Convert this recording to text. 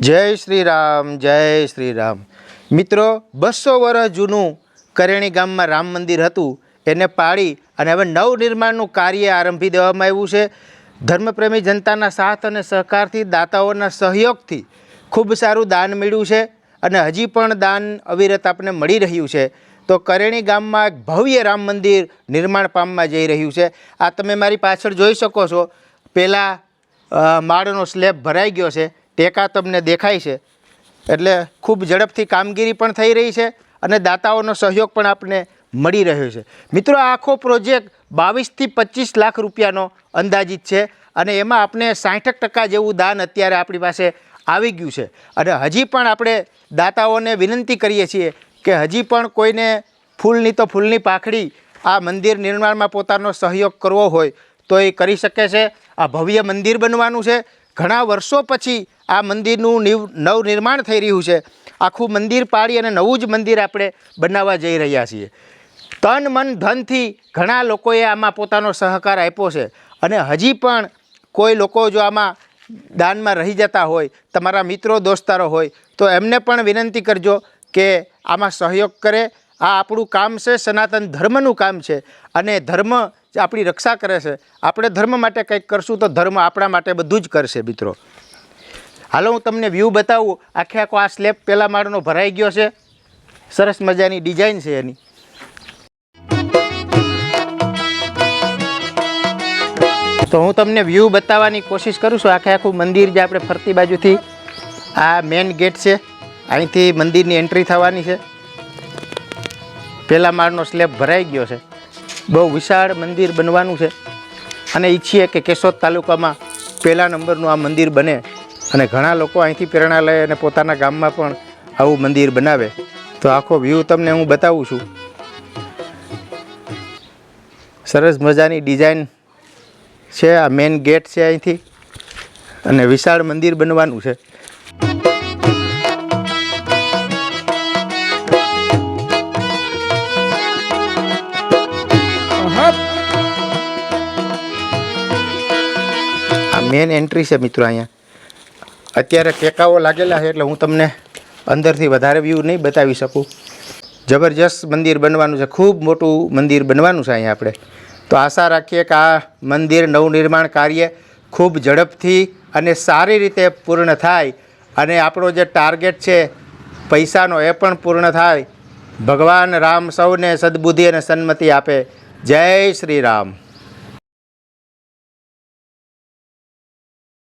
જય શ્રી રામ જય શ્રી રામ મિત્રો, બસો વર્ષ જૂનું કરેણી ગામમાં રામ મંદિર હતું. એને પાળી અને હવે નવનિર્માણનું કાર્ય આરંભી દેવામાં આવ્યું છે. ધર્મપ્રેમી જનતાના સાથ અને સહકારથી, દાતાઓના સહયોગથી ખૂબ સારું દાન મળ્યું છે અને હજી પણ દાન અવિરત આપણને મળી રહ્યું છે. તો કરેણી ગામમાં એક ભવ્ય રામ મંદિર નિર્માણ પામવા જઈ રહ્યું છે. આ તમે મારી પાછળ જોઈ શકો છો. પહેલાં માળનો સ્લેબ ભરાઈ ગયો છે. ટેકા તમને દેખાય છે. એટલે ખૂબ ઝડપથી કામગીરી પણ થઈ રહી છે અને દાતાઓનો સહયોગ પણ આપને મળી રહ્યો છે. મિત્રો આખો પ્રોજેક્ટ બાવીસથી પચીસ લાખ રૂપિયાનો અંદાજિત છે અને એમાં આપણે સાઠક ટકા જેવું દાન અત્યારે આપણી પાસે આવી ગયું છે. અને હજી પણ આપણે દાતાઓને વિનંતી કરીએ છીએ કે હજી પણ કોઈને ફૂલની તો ફૂલની પાખડી આ મંદિર નિર્માણમાં પોતાનો સહયોગ કરવો હોય તો એ કરી શકે છે. આ ભવ્ય મંદિર બનવાનું છે. ઘણા વર્ષો પછી આ મંદિરનું નિવ, નવનિર્માણ થઈ રહ્યું છે. આખું મંદિર પાડી અને નવું જ મંદિર આપણે બનાવવા જઈ રહ્યા છીએ. તન, મન, ધનથી ઘણા લોકોએ આમાં પોતાનો સહકાર આપ્યો છે. અને હજી પણ કોઈ લોકો જો આમાં દાનમાં રહી જતા હોય, તમારા મિત્રો, દોસ્તારો હોય, તો એમને પણ વિનંતી કરજો કે આમાં સહયોગ કરે આ આપણું કામ છે, સનાતન ધર્મનું કામ છે. અને ધર્મ આપણી રક્ષા કરે છે. આપણે ધર્મ માટે કંઈક કરશું તો ધર્મ આપણા માટે બધું જ કરશે, મિત્રો. હાલો, હું તમને વ્યૂ બતાવું. આખે આખો આ સ્લેબ પહેલા માળનો ભરાઈ ગયો છે. સરસ મજાની ડિઝાઇન છે એની. તો હું તમને વ્યૂ બતાવવાની કોશિશ કરું છું. આખે આખું મંદિર જે આપણે ફરતી બાજુથી આ મેઇન ગેટ છે. અહીંથી મંદિરની એન્ટ્રી થવાની છે. પહેલા માળનો સ્લેબ ભરાઈ ગયો છે. બહુ વિશાળ મંદિર બનવાનું છે. અને ઈચ્છીએ કે કેશોદ તાલુકામાં પહેલા નંબરનું આ મંદિર બને અને ઘણા લોકો અહીંથી પ્રેરણા લઈ અને પોતાના ગામમાં પણ આવું મંદિર બનાવે. તો આખો વ્યૂ તમને હું બતાવું છું. સરસ મજાની ડિઝાઇન છે. આ મેઇન ગેટ છે અહીંથી. અને વિશાળ મંદિર બનવાનું છે. મેઇન એન્ટ્રી છે મિત્રો અહીંયા. અત્યારે ટેકાઓ લાગેલા છે એટલે હું તમને અંદરથી વધારે વ્યૂ નહીં બતાવી શકું. જબરજસ્ત મંદિર બનવાનું છે. ખૂબ મોટું મંદિર બનવાનું છે અહીંયા આપણે. તો આશા રાખીએ કે આ મંદિર નવનિર્માણ કાર્ય ખૂબ ઝડપથી અને સારી રીતે પૂર્ણ થાય અને આપણો જે ટાર્ગેટ છે પૈસાનો એ પણ પૂર્ણ થાય. ભગવાન રામ સૌને સદબુદ્ધિ અને સન્મતિ આપે. જય શ્રી રામ.